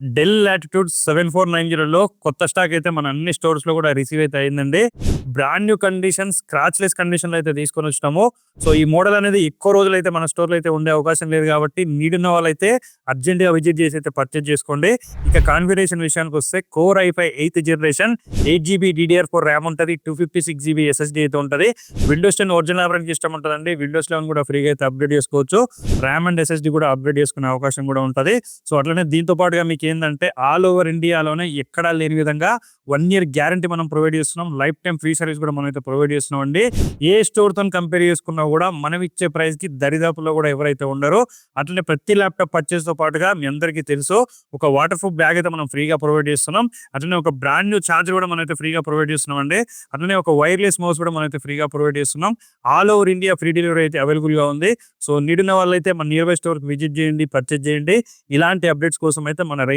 Dell Latitude seven four nine జీరోలో కొత్త stock అయితే మన అన్ని స్టోర్స్లో కూడా రిసీవ్ అయితే అయిందండి. Brand new condition scratchless కండిషన్లో అయితే తీసుకొని వచ్చినాము. సో ఈ మోడల్ అనేది ఎక్కువ రోజులు అయితే మన స్టోర్లో అయితే ఉండే అవకాశం లేదు కాబట్టి నీడున్న ఉన్న వాళ్ళైతే అర్జెంట్గా విజిట్ చేసి అయితే పర్చేజ్ చేసుకోండి. ఇక కాన్ఫిగరేషన్ విషయానికి వస్తే core i five eighth generation eight GB DDR four RAM ఉంటుంది two fifty six GB SSD అయితే ఉంటుంది. Windows ten original operating system ఉంటుందండి. విండోస్ లెవెన్ కూడా ఫ్రీగా అయితే అప్గ్రేడ్ చేసుకోవచ్చు. ర్యామ్ అండ్ ఎస్ఎస్డి కూడా అప్గ్రేడ్ చేసుకునే అవకాశం కూడా ఉంటుంది. సో అట్లనే దీంతో పాటుగా మీకు ఏంటంటే ఆల్ ఓవర్ ఇండియాలోనే ఎక్కడా లేని విధంగా వన్ ఇయర్ గ్యారంటీ మనం ప్రొవైడ్ చేస్తున్నాం. లైఫ్ టైం ఫ్రీ సర్వీస్ కూడా మనం అయితే ప్రొవైడ్ చేస్తున్నాం అండి ఏ స్టోర్తో కంపేర్ చేసుకున్నా కూడా మనం ఇచ్చే ప్రైస్కి దరిదాపులో కూడా ఎవరైతే ఉండరో అట్లనే ప్రతి ల్యాప్టాప్ పర్చేస్తో పాటుగా మీ అందరికీ తెలుసు. ఒక వాటర్ ప్రూఫ్ బ్యాగ్ అయితే మనం ఫ్రీగా ప్రొవైడ్ చేస్తున్నాం. అట్లనే ఒక బ్రాండ్ న్యూ ఛార్జర్ కూడా మనం అయితే ఫ్రీగా ప్రొవైడ్ చేస్తున్నాం అండి అట్లనే ఒక వైర్లెస్ మౌస్ కూడా మనం అయితే ఫ్రీగా ప్రొవైడ్ చేస్తున్నాం. All over India free delivery అయితే అవైలబుల్గా ఉంది. సో నిడిన వాళ్ళైతే మన నియర్ బై స్టోర్ విజిట్ చేయండి పర్చేజ్ చేయండి. ఇలాంటి అప్డేట్స్ కోసం అయితే మన రైన్